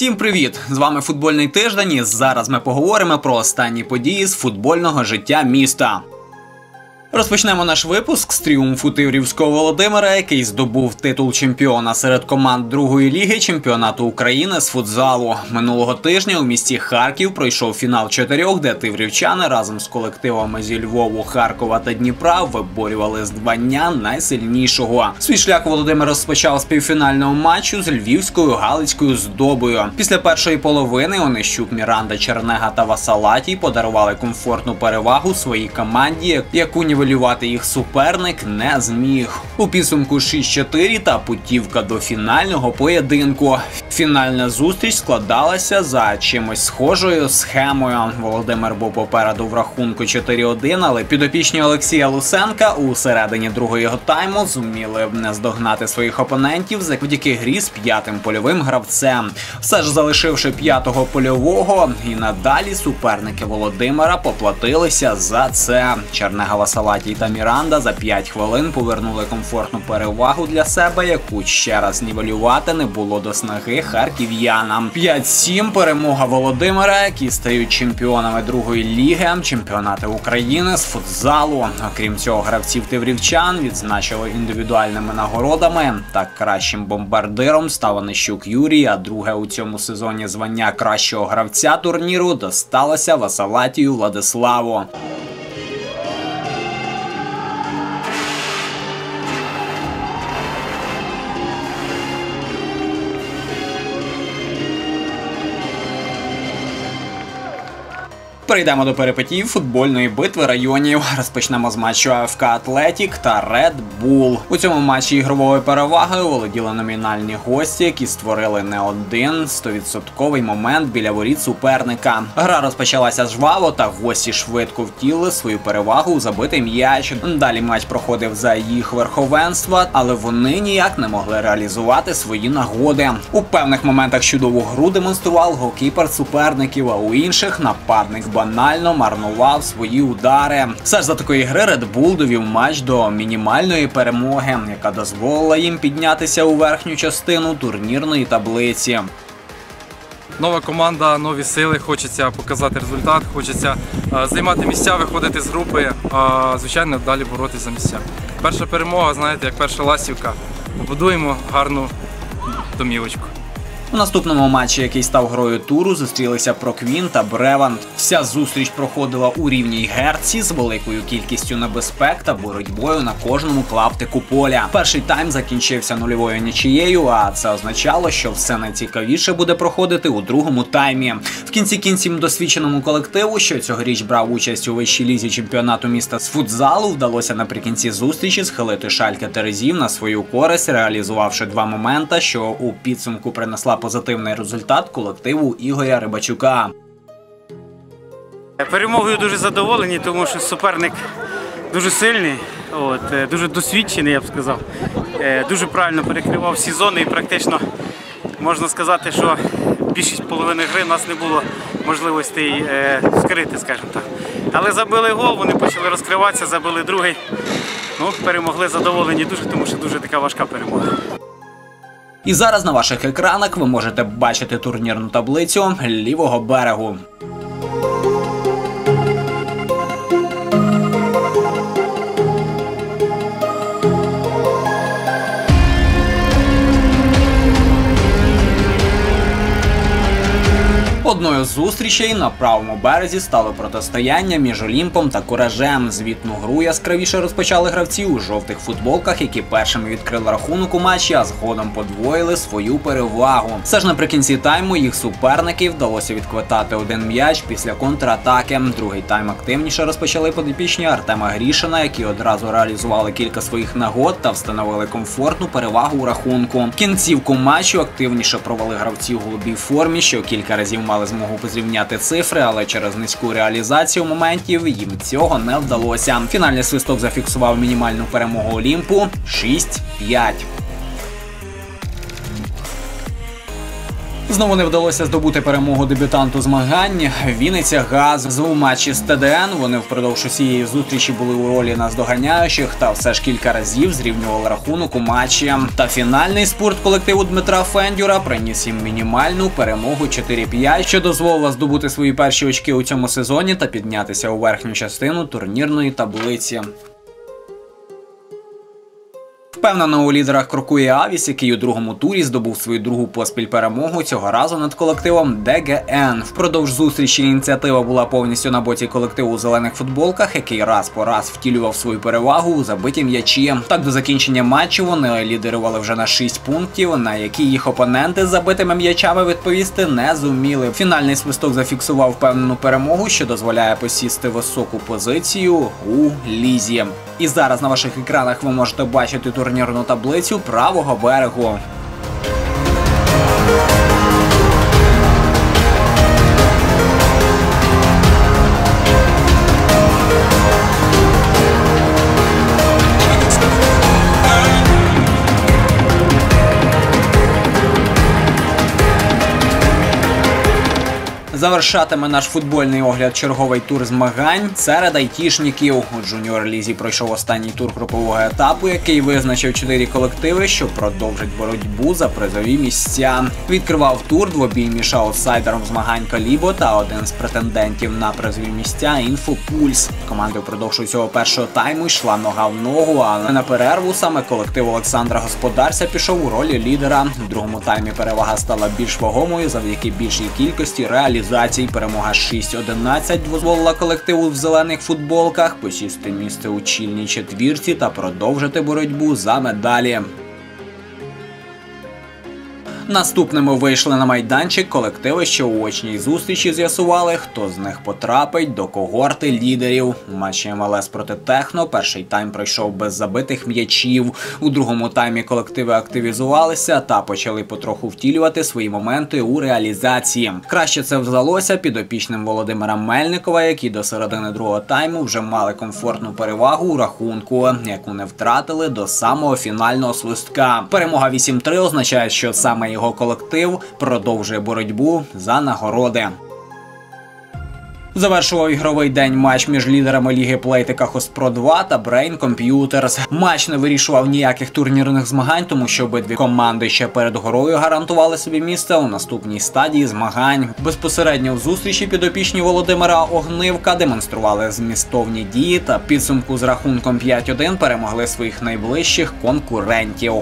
Всім привіт! З вами футбольний тиждень. і Зараз ми поговоримо про останні події з футбольного життя міста. Розпочнемо наш випуск з тріумфу Тиврівського Володимира, який здобув титул чемпіона серед команд другої ліги чемпіонату України з футзалу. Минулого тижня у місті Харків пройшов фінал чотирьох, де тиврівчани разом з колективами зі Львову, Харкова та Дніпра виборювали звання найсильнішого. Свій шлях Володимир розпочав з півфінального матчу з львівською галицькою здобою. Після першої половини Онищук, Міранда, Чернега та Васалатій подарували комфортну перевагу своїй команді, яку ні нівелювати їх суперник не зміг. У підсумку 6-4 та путівка до фінального поєдинку. Фінальна зустріч складалася за чимось схожою схемою. Володимир був попереду в рахунку 4-1, але підопічні Олексія Лусенка у середині його тайму зуміли не здогнати своїх опонентів завдяки грі з п'ятим польовим гравцем. Все ж залишивши п'ятого польового, і надалі суперники Володимира поплатилися за це. Чернега Васала Салатій та Міранда за 5 хвилин повернули комфортну перевагу для себе, яку ще раз нівелювати не було до снаги харків'янам. 5-7 перемога Володимира, які стають чемпіонами другої ліги, чемпіонати України з футзалу. Окрім цього, гравців тиврівчан відзначили індивідуальними нагородами. Так кращим бомбардиром став Онищук Юрій. А друге у цьому сезоні звання кращого гравця турніру досталося Васалатію Владиславу. Перейдемо до перепитів футбольної битви районів. Розпочнемо з матчу АФК Атлетік та Ред Бул. У цьому матчі ігровою перевагою володіли номінальні гості, які створили не один стовідсотковий момент біля воріт суперника. Гра розпочалася жваво, та гості швидко втілили свою перевагу у забитий м'яч. Далі матч проходив за їх верховенства, але вони ніяк не могли реалізувати свої нагоди. У певних моментах чудову гру демонстрував голкіпер суперників, а у інших нападник банально марнував свої удари. Все ж за такої гри Red Bull довів матч до мінімальної перемоги, яка дозволила їм піднятися у верхню частину турнірної таблиці. Нова команда, нові сили. Хочеться показати результат, хочеться е, займати місця, виходити з групи, а звичайно, далі боротися за місця. Перша перемога, знаєте, як перша ластівка. Будуємо гарну домівочку. У наступному матчі, який став грою туру, зустрілися Проквін та Бреван. Вся зустріч проходила у рівній герці з великою кількістю небезпек та боротьбою на кожному клаптику поля. Перший тайм закінчився нульовою нічією, а це означало, що все найцікавіше буде проходити у другому таймі. В кінці кінців досвідченому колективу, що цьогоріч брав участь у вищій лізі чемпіонату міста з футзалу, вдалося наприкінці зустрічі схилити шалька Терезів на свою користь, реалізувавши два моменти, що у підсумку принесла позитивний результат колективу Ігоря Рибачука. Перемогою дуже задоволені, тому що суперник дуже сильний, от, е, дуже досвідчений, я б сказав. Е, дуже правильно перекривав всі зони і практично можна сказати, що більшість половини гри у нас не було можливостей е, скрити, скажімо так. Але забили гол, вони почали розкриватися, забили другий. Ну, Перемогли задоволені дуже, тому що дуже така важка перемога. І зараз на ваших екранах ви можете бачити турнірну таблицю лівого берегу. Одною з зустрічей на правому березі стало протистояння між Олімпом та Куражем. Звітну гру яскравіше розпочали гравці у жовтих футболках, які першими відкрили рахунок у матчі, а згодом подвоїли свою перевагу. Все ж наприкінці тайму їх суперників вдалося відквитати один м'яч після контратаки. Другий тайм активніше розпочали подопічні Артема Грішина, які одразу реалізували кілька своїх нагод та встановили комфортну перевагу у рахунку. Кінцівку матчу активніше провели гравці у голубій формі, що кілька разів мали змогу позрівняти цифри, але через низьку реалізацію моментів їм цього не вдалося. Фінальний свисток зафіксував мінімальну перемогу Олімпу 6-5. Знову не вдалося здобути перемогу дебютанту змагань. Вінниця Газ у матчі з ТДН. Вони впродовж усієї зустрічі були у ролі наздоганяючих та все ж кілька разів зрівнювали рахунок у матчі. Та фінальний спорт колективу Дмитра Фендюра приніс їм мінімальну перемогу 4-5, що дозволило здобути свої перші очки у цьому сезоні та піднятися у верхню частину турнірної таблиці. Впевнено, у лідерах крокує Авіс, який у другому турі здобув свою другу поспіль перемогу цього разу над колективом ДГН. Впродовж зустрічі ініціатива була повністю на боці колективу у зелених футболках, який раз по раз втілював свою перевагу у забиті м'ячі. Так до закінчення матчу вони лідерували вже на 6 пунктів, на які їх опоненти з забитими м'ячами відповісти не зуміли. Фінальний свисток зафіксував впевнену перемогу, що дозволяє посісти високу позицію у лізі. І зараз на ваших екранах ви можете бачити турнірну таблицю правого берегу. Завершатиме наш футбольний огляд черговий тур змагань серед айтішників. У джуніор лізі пройшов останній тур групового етапу, який визначив чотири колективи, що продовжать боротьбу за призові місця. Відкривав тур двобій між аутсайдером змагань Калібо та один з претендентів на призові місця Інфопульс. Команди впродовж усього першого тайму йшла нога в ногу, але на перерву саме колектив Олександра Господарця пішов у ролі лідера. В другому таймі перевага стала більш вагомою завдяки більшій кількості реалізацій. Перемога 6-11 дозволила колективу в зелених футболках посісти місце у чільній четвірці та продовжити боротьбу за медалі. Наступними вийшли на майданчик колективи, що у очній зустрічі з'ясували, хто з них потрапить до когорти лідерів. У матчі МЛС проти Техно перший тайм пройшов без забитих м'ячів. У другому таймі колективи активізувалися та почали потроху втілювати свої моменти у реалізації. Краще це вдалося підопічним Володимира Мельникова, які до середини другого тайму вже мали комфортну перевагу у рахунку, яку не втратили до самого фінального свистка. Перемога 8-3 означає, що саме його колектив продовжує боротьбу за нагороди. Завершував ігровий день матч між лідерами ліги Плейтика Хоспро 2 та Brain Computers. Матч не вирішував ніяких турнірних змагань, тому що обидві команди ще перед горою гарантували собі місце у наступній стадії змагань. Безпосередньо в зустрічі підопічні Володимира Огнивка демонстрували змістовні дії та підсумку з рахунком 5-1 перемогли своїх найближчих конкурентів.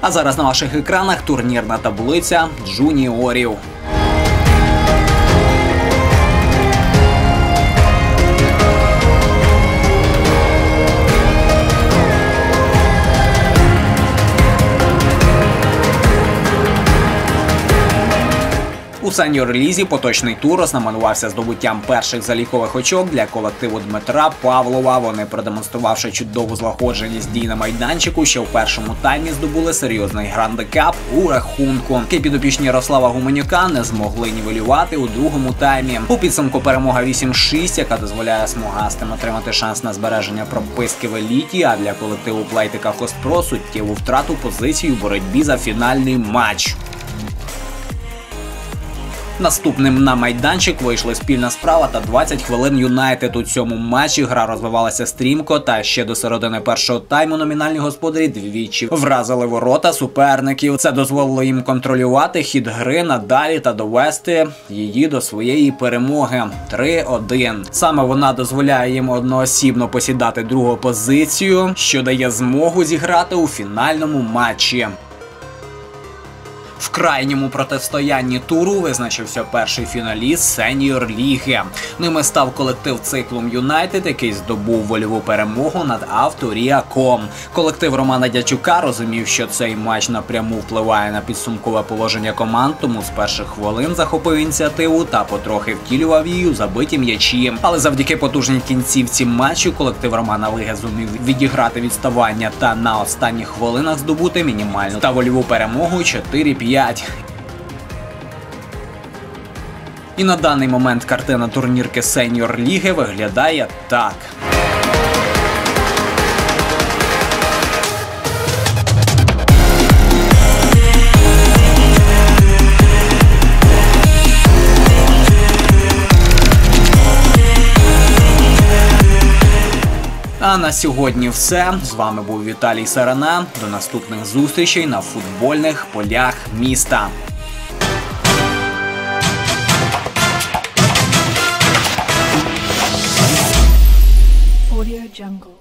А зараз на ваших екранах турнірна таблиця джуніорів. У сеньор лізі поточний тур ознаменувався здобуттям перших залікових очок для колективу Дмитра Павлова. Вони, продемонструвавши чудову злагодженість дій на майданчику, що в першому таймі здобули серйозний грандикап у рахунку. підопічні Ярослава Гуменюка не змогли нівелювати у другому таймі. У підсумку перемога 8-6, яка дозволяє смугастим отримати шанс на збереження прописки в еліті. А для колективу Плейтика Хоспро суттєву втрату позиції у боротьбі за фінальний матч. Наступним на майданчик вийшли спільна справа та 20 хвилин Юнайтед. У цьому матчі гра розвивалася стрімко. Та ще до середини першого тайму номінальні господарі двічі вразили ворота суперників. Це дозволило їм контролювати хід гри надалі та довести її до своєї перемоги. 3-1. Саме вона дозволяє їм одноосібно посідати другу позицію, що дає змогу зіграти у фінальному матчі. В крайньому протистоянні туру визначився перший фіналіст сеньор ліги. Ними став колектив циклум Юнайтед, який здобув вольову перемогу над Авторіаком. Колектив Романа Дячука розумів, що цей матч напряму впливає на підсумкове положення команд, тому з перших хвилин захопив ініціативу та потрохи втілював її у забиті м'ячі. Але завдяки потужній кінцівці матчу колектив Романа Лиги зумів відіграти відставання та на останніх хвилинах здобути мінімальну та вольову перемогу 4-5. 5. І на даний момент картина турнірки Сеньор Ліги виглядає так. А на сьогодні все. З вами був Віталій Сарана. До наступних зустрічей на футбольних полях міста. Audio Jungle.